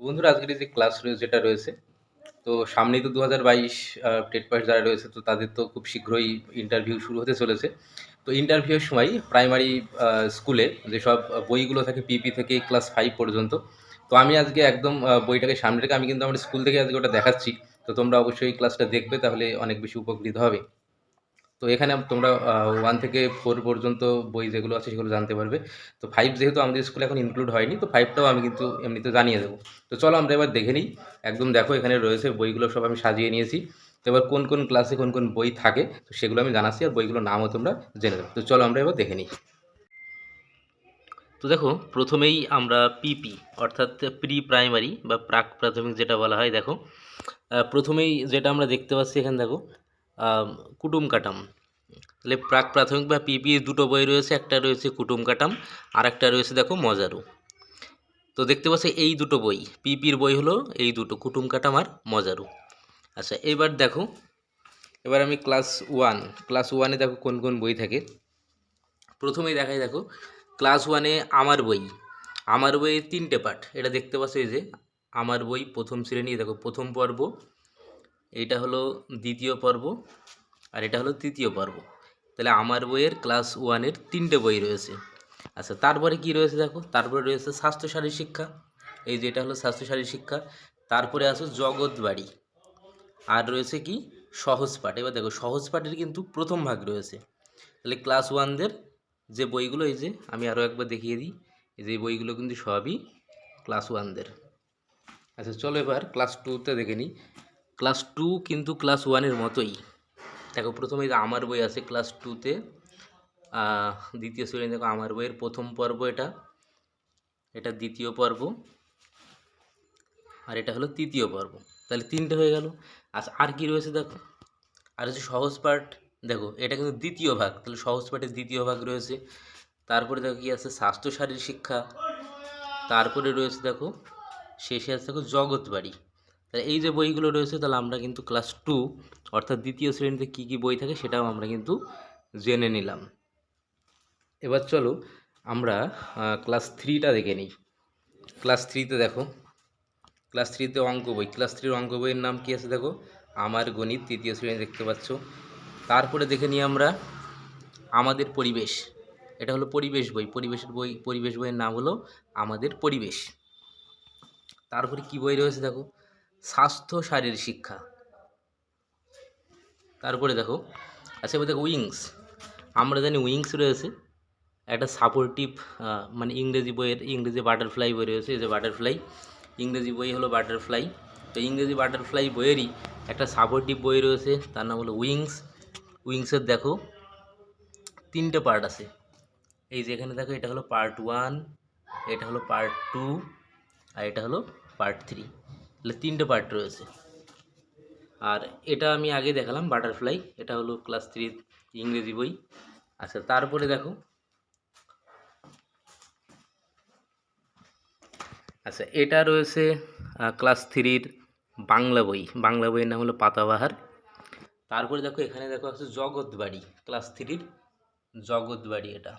বন্ধুরা, আজকের যে ক্লাস রয়েছে যেটা রয়েছে, তো সামনেই তো দু হাজার বাইশ টেট পাস যারা রয়েছে, তো তাদের তো খুব শীঘ্রই ইন্টারভিউ শুরু হতে চলেছে। তো ইন্টারভিউয়ের সময় প্রাইমারি স্কুলে যেসব বইগুলো থাকে পিপি থেকে ক্লাস ফাইভ পর্যন্ত, তো আমি আজকে একদম বইটাকে সামনে রেখে, আমি কিন্তু আমার স্কুল থেকে আজকে ওটা দেখাচ্ছি। তো তোমরা অবশ্যই ক্লাসটা দেখবে, তাহলে অনেক বেশি উপকৃত হবে। তো এখানে তোমরা ওয়ান থেকে ফোর পর্যন্ত বই যেগুলো আছে সেগুলো জানতে পারবে। তো ফাইভ যেহেতু আমাদের স্কুলে এখন ইনক্লুড হয়নি, তো ফাইভটাও আমি কিন্তু এমনিতে জানিয়ে দেবো। তো চলো আমরা এবার দেখে নিই। একদম দেখো এখানে রয়েছে বইগুলো সব আমি সাজিয়ে নিয়েছি। তো এবার কোন কোন ক্লাসে কোন কোন বই থাকে, তো সেগুলো আমি জানাচ্ছি আর বইগুলোর নামও তোমরা জেনে দেবো তো চলো আমরা এবার দেখে নিই। তো দেখো, প্রথমেই আমরা পিপি অর্থাৎ প্রি প্রাইমারি বা প্রাক প্রাথমিক যেটা বলা হয়, দেখো। প্রথমেই যেটা আমরা দেখতে পাচ্ছি এখানে, দেখো কুটুম কাটাম। তাহলে প্রাক প্রাথমিক বা পিপি দুটো বই রয়েছে, একটা রয়েছে কুটুম কাটাম আর একটা রয়েছে দেখো মজারু। তো দেখতে পাচ্ছি এই দুটো বই, পিপির বই হলো এই দুটো, কুটুম কাটাম আর মজারু। আচ্ছা এবার দেখো, এবার আমি ক্লাস ওয়ান, ক্লাস ওয়ানে দেখো কোন কোন বই থাকে। প্রথমেই দেখাই দেখো, ক্লাস ওয়ানে আমার বই, আমার বইয়ের তিনটে পার্ট। এটা দেখতে পাচ্ছ এই যে, আমার বই প্রথম শ্রেণি, দেখো প্রথম পর্ব এইটা হলো দ্বিতীয় পর্ব আর এটা হলো তৃতীয় পর্ব। তাহলে আমার বইয়ের ক্লাস ওয়ানের তিনটে বই রয়েছে। আচ্ছা তারপরে কি রয়েছে দেখো? তারপরে রয়েছে স্বাস্থ্যসারী শিক্ষা। এই যে এটা হলো স্বাস্থ্যসারী শিক্ষা। তারপরে আছে জগৎবাড়ি আর রয়েছে কি? সহজ পাঠ। এবার দেখো, সহজ পাঠের কিন্তু প্রথম ভাগ রয়েছে। তাহলে ক্লাস ওয়ানদের যে বইগুলো, এই যে আমি আরও একবার দেখিয়ে দিই। এই যে বইগুলো কিন্তু সবই ক্লাস ওয়ানদের আচ্ছা চলো এবার ক্লাস টুতে দেখে নিই। ক্লাস টু কিন্তু ক্লাস ওয়ানের মতোই। দেখো, প্রথমে আমার বই আছে ক্লাস টুতে দ্বিতীয় শ্রেণি, দেখো, আমার বইয়ের প্রথম পর্ব এটা এটা দ্বিতীয় পর্ব, আর এটা হলো তৃতীয় পর্ব। তাহলে তিনটে হয়ে গেল। আচ্ছা আর কি রয়েছে দেখো? আর হচ্ছে সহজ পাঠ, দেখো, এটা কিন্তু দ্বিতীয় ভাগ, তাহলে সহজ পাঠের দ্বিতীয় ভাগ রয়েছে। তারপরে দেখো কি আছে? স্বাস্থ্য শারীর শিক্ষা, তারপরে রয়েছে দেখো, শেষে আছে দেখো জগৎবাড়ি। তাহলে এই যে বইগুলো রয়েছে, তাহলে আমরা কিন্তু ক্লাস টু অর্থাৎ দ্বিতীয় শ্রেণীতে কী কী বই থাকে সেটাও আমরা কিন্তু জেনে নিলাম। এবার চলো আমরা ক্লাস থ্রিটা দেখে নিই। ক্লাস থ্রিতে দেখো ক্লাস থ্রিতে অঙ্ক বই ক্লাস থ্রির অঙ্ক বইয়ের নাম কী আছে দেখো? আমার গণিত, তৃতীয় শ্রেণি দেখতে পাচ্ছ। তারপরে দেখে নিই আমরা আমাদের পরিবেশ। এটা হলো পরিবেশ বই, পরিবেশের বই, পরিবেশ বইয়ের নাম হলো আমাদের পরিবেশ। তারপরে কি বই রয়েছে দেখো? স্বাস্থ্য শারীর শিক্ষা। তারপরে দেখো আচ্ছা এবার দেখো উইংস। আমরা জানি উইংস রয়েছে, একটা সাপোর্টিভ মানে ইংরেজি বইয়ের, ইংরেজি বাটারফ্লাই বই রয়েছে, এই যে বাটারফ্লাই ইংরেজি বই হলো বাটারফ্লাই তো ইংরেজি বাটারফ্লাই বইয়েরই একটা সাপোর্টিভ বই রয়েছে, তার নাম হলো উইংস। উইংসের দেখো, তিনটে পার্ট আছে। এই যে এখানে দেখো, এটা হলো পার্ট ওয়ান এটা হলো পার্ট টু আর এটা হলো পার্ট থ্রি তাহলে তিনটে পার্ট রয়েছে। আর এটা আমি আগে দেখালাম বাটারফ্লাই এটা হলো ক্লাস থ্রি ইংরেজি বই। আচ্ছা তারপরে দেখো। আচ্ছা এটা রয়েছে ক্লাস থ্রির বাংলা বই। বাংলা বইয়ের নাম হলো পাতাবাহার। তারপরে দেখো, এখানে দেখো আছে জগৎবাড়ি। ক্লাস থ্রির জগৎবাড়ি এটা।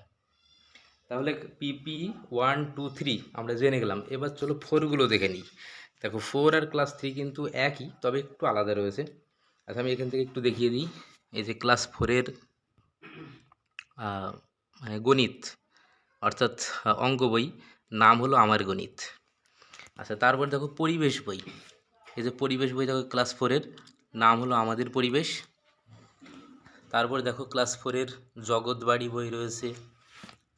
তাহলে পিপি ওয়ান টু থ্রি আমরা জেনে গেলাম। এবার চলো ফোরগুলো দেখে নিই। দেখো ফোর আর ক্লাস থ্রি কিন্তু একই, তবে একটু আলাদা রয়েছে। আচ্ছা আমি এখান থেকে একটু দেখিয়ে দিই। এই যে ক্লাস ফোরের মানে গণিত, অর্থাৎ, অঙ্ক বই, নাম হলো আমার গণিত। আচ্ছা তারপর দেখো পরিবেশ বই। এই যে পরিবেশ বই দেখো ক্লাস ফোরের নাম হলো আমাদের পরিবেশ। তারপর দেখো ক্লাস ফোরের জগৎবাড়ি বই রয়েছে।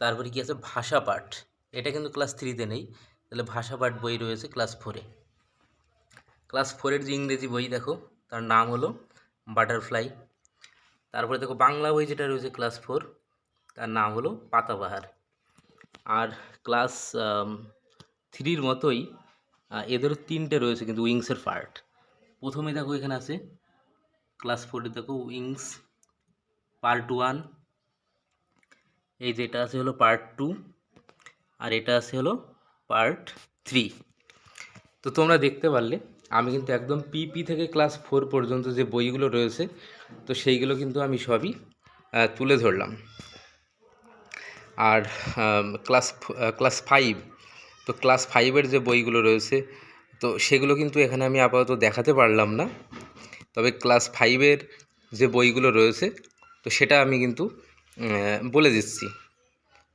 তারপরে কি আছে? ভাষা পাঠ। এটা কিন্তু ক্লাস থ্রিতে নেই। তাহলে ভাষা পাঠ বই রয়েছে ক্লাস ফোরে ক্লাস ফোরের যে ইংরেজি বই, দেখো, তার নাম হলো বাটারফ্লাই। তারপরে দেখো, বাংলা বই যেটা রয়েছে ক্লাস ফোর, তার নাম হলো পাতাবাহার। আর ক্লাস থ্রির মতোই এদেরও তিনটে রয়েছে কিন্তু উইংসের পার্ট। প্রথমে দেখো, এখানে আছে ক্লাস ফোরে, দেখো, উইংস পার্ট ওয়ান। এই যেটা আছে হলো পার্ট টু, আর এটা আছে হলো পার্ট থ্রি। তো তোমরা দেখতে পারলে আমি কিন্তু একদম পিপি থেকে ক্লাস ফোর পর্যন্ত যে বইগুলো রয়েছে, তো সেইগুলো কিন্তু আমি সবই তুলে ধরলাম। আর ক্লাস ক্লাস ফাইভ তো ক্লাস ফাইভের যে বইগুলো রয়েছে, তো সেগুলো কিন্তু এখানে আমি আপাতত দেখাতে পারলাম না। তবে ক্লাস ফাইভের যে বইগুলো রয়েছে, তো সেটা আমি কিন্তু বলে দিচ্ছি।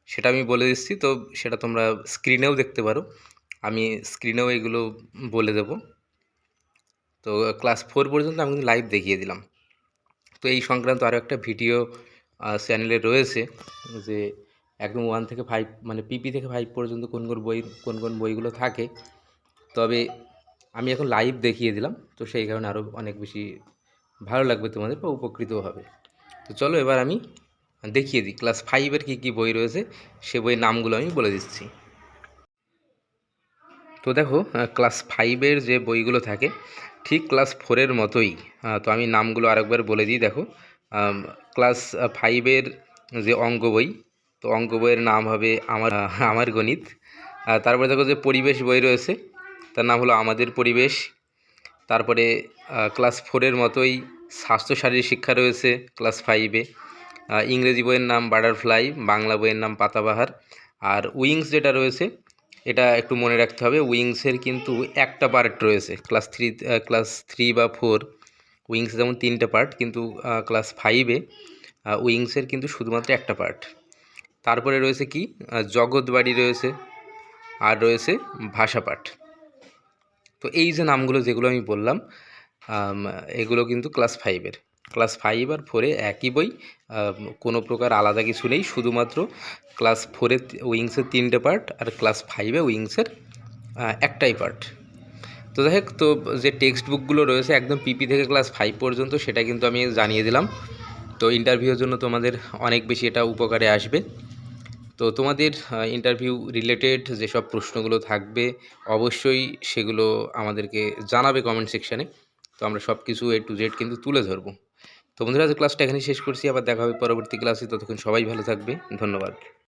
সেটা আমি বলে দিচ্ছি, তো সেটা তোমরা স্ক্রিনেও দেখতে পারো। আমি স্ক্রিনেও এগুলো বলে দেব। তো ক্লাস ফোর পর্যন্ত আমি কিন্তু লাইভ দেখিয়ে দিলাম। তো এই সংক্রান্ত আরও একটা ভিডিও চ্যানেলে রয়েছে যে একদম ওয়ান থেকে ফাইভ মানে পিপি থেকে ফাইভ পর্যন্ত কোন কোন বই, কোন কোন বইগুলো থাকে। তবে আমি এখন লাইভ দেখিয়ে দিলাম, তো সেই কারণে আরও অনেক বেশি ভালো লাগবে তোমাদের বা উপকৃতও হবে। তো চলো এবার আমি দেখিয়ে দিই ক্লাস ফাইভের কী কী বই রয়েছে, সে বইয়ের নামগুলো আমি বলে দিচ্ছি। তো দেখো ক্লাস ফাইভের যে বইগুলো থাকে ঠিক ক্লাস ফোরের মতোই। তো আমি নামগুলো আরেকবার বলে দিই, দেখো। ক্লাস ফাইভের যে অঙ্ক বই, তো অঙ্ক বইয়ের নাম হবে আমার আমার গণিত। তারপরে দেখো যে পরিবেশ বই রয়েছে, তার নাম হলো আমাদের পরিবেশ। তারপরে ক্লাস ফোরের মতোই স্বাস্থ্য শারীরিক শিক্ষা রয়েছে ক্লাস ফাইভে ইংরেজি বইয়ের নাম বাটারফ্লাই বাংলা বইয়ের নাম পাতাবাহার। আর উইংস যেটা রয়েছে এটা একটু মনে রাখতে হবে উইংসের কিন্তু একটা পার্ট রয়েছে ক্লাস থ্রি ক্লাস থ্রি বা ফোর উইংস যেমন তিনটে পার্ট কিন্তু ক্লাস ফাইভে উইংসের কিন্তু শুধুমাত্র একটা পার্ট তারপরে রয়েছে কি? জগৎবাড়ি রয়েছে, আর রয়েছে ভাষাপাঠ তো এই যে নামগুলো যেগুলো আমি বললাম এগুলো কিন্তু ক্লাস ফাইভের ক্লাস ফাইভ আর ফোরে একই বই কোনো প্রকার আলাদা কিছু নেই, শুধুমাত্র ক্লাস ফোরে উইংসের তিনটে পার্ট আর ক্লাস ফাইভে উইংসের একটাই পার্ট তো যাই হোক, তো যে টেক্সট বুকগুলো রয়েছে একদম পিপি থেকে ক্লাস ফাইভ পর্যন্ত, সেটা কিন্তু আমি জানিয়ে দিলাম। তো ইন্টারভিউর জন্য তোমাদের অনেক বেশি এটা উপকারে আসবে। তো তোমাদের ইন্টারভিউ রিলেটেড যেসব প্রশ্নগুলো থাকবে, অবশ্যই সেগুলো আমাদেরকে জানাবে কমেন্ট সেকশানে তো আমরা সব কিছু এ টু জেড কিন্তু তুলে ধরবো। তো বন্ধুরা, আজ ক্লাসটা এখানেই শেষ করছি। আবার দেখা হবে পরবর্তী ক্লাসে ততক্ষণ সবাই ভালো থাকবে। ধন্যবাদ।